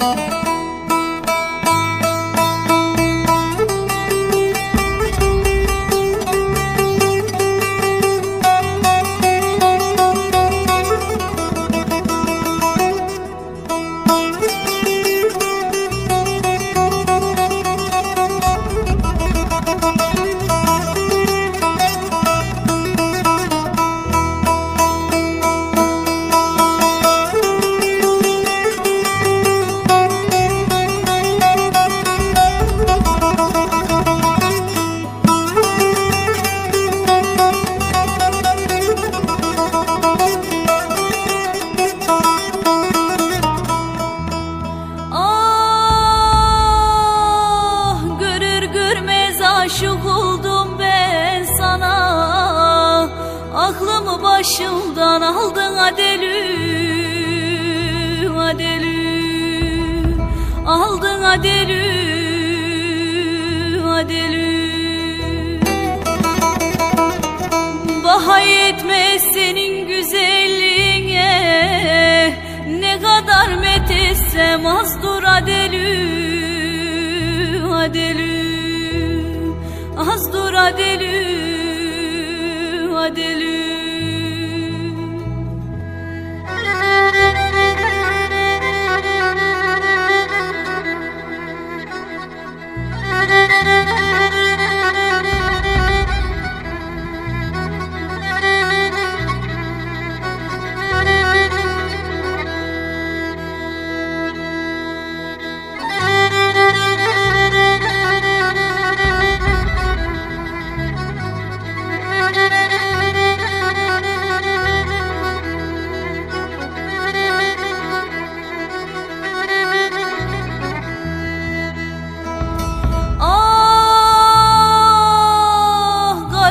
Thank you. Aklımı başımdan aldın adelü adelü Aldın adelü adelü Baha yetmez senin güzelliğine Ne kadar methetsem azdır adelü Adelü Azdır adelü Adelü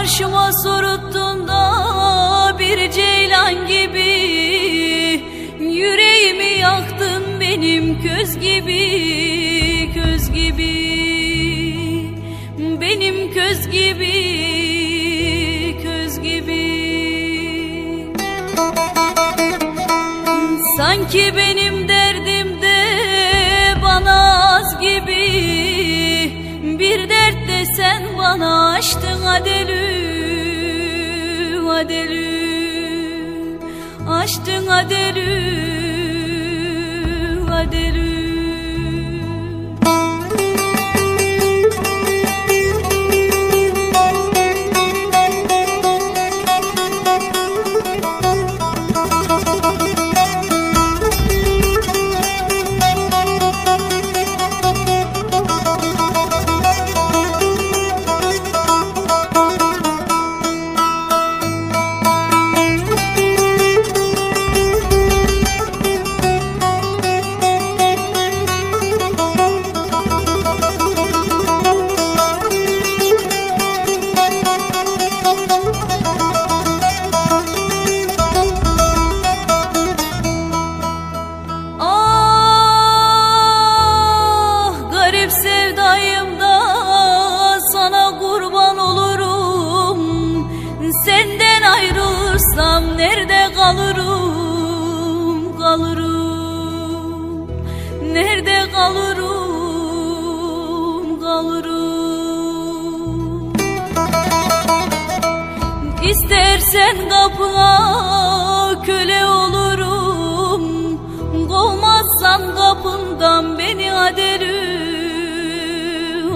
Karşıma soruttun da bir ceylan gibi. Yüreğimi yaktın benim köz gibi köz gibi. Benim köz gibi köz gibi. Sanki benim derdim adelü Açtın adelü adelü kalırım? Nerede kalırım? Kalırım. İstersen kapına köle olurum. Kovmazsan kapından beni adelü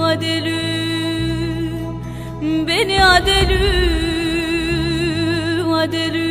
Adelü Beni adelü Adelü